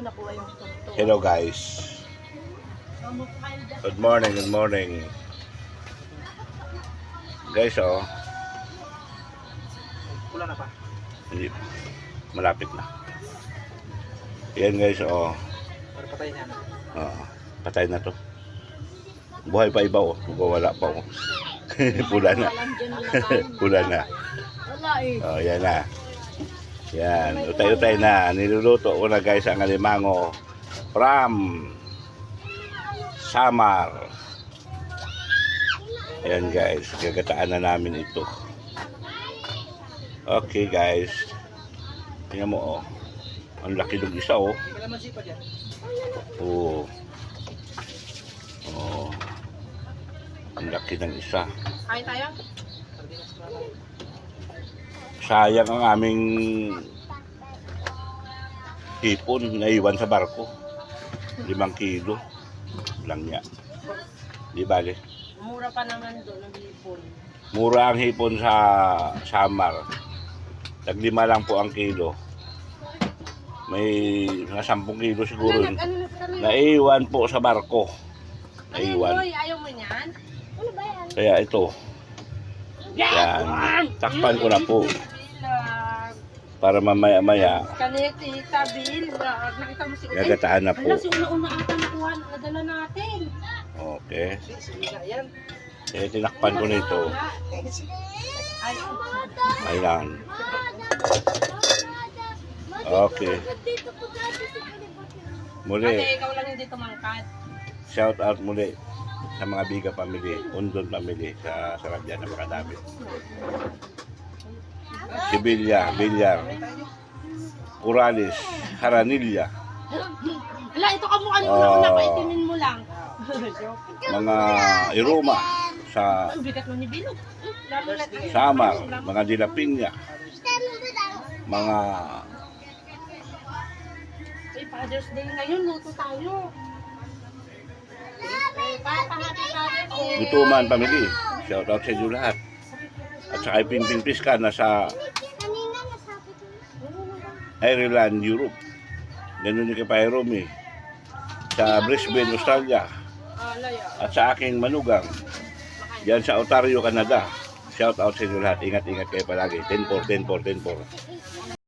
ko nakuha yung tuktok. Hello guys. Good morning, good morning. Guys, oh. Wala na pa. Hindi. Malapit na. Yan guys, oh. Para patayin na. Oh, patay na to. Buhay pa iba, oh. Wala pa, oh. Pula na. Pula na. Wala eh. Oh, yan na. Yan, utay-utay na. Niluluto ko na guys ang alimango from Samar. Yan guys, gagataan na namin ito. Okay guys. Tingnan mo oh. Ang laki ng isa oh. Oo. Oh. Ang laki ng isa. Kain tayo? Sayang ang aming hipon na iwan sa barko. Limang kilo lang niya. Di bale. Mura pa naman doon ang hipon. Mura ang hipon sa Samar. Taglima lang po ang kilo. May mga 10 kilo siguro. Ano, ano, ano, Naiwan po sa barko. ano, Naiwan. Boy, ayaw mo niyan? Ano ba yan? Kaya ito. Yan. Takpan ko na po. Para mamaya-maya Kanina tita, bilag. Nakita mo si... gagataan na po. Ala, si una-una ata nakuha, nadala natin. Okay. Eh, tinakpan ko nito. Ay, Ayan. Okay. Muli, Ate, ikaw lang hindi tumangkad. shout out muli sa mga Biga family, Undon family sa Sarabia na makadami. Si Bilya, Bilyar, Corales, Haranilla, Ala, ito ka mukha ni Ah. una-una, paitimin mo lang. mga Iruma sa Samar, mga Dilapinya, mga Ay, Father's Day ngayon, luto tayo. Gutuman family. Shout out sa inyo lahat. At saka Pimping Piska na sa Ireland, Europe. Ganun yung kay Pairomi. Sa Brisbane, Australia. At sa aking manugang. Diyan sa Ontario, Canada. Shout out sa inyo lahat. Ingat-ingat kayo palagi. 10-4, 10-4, 10-4.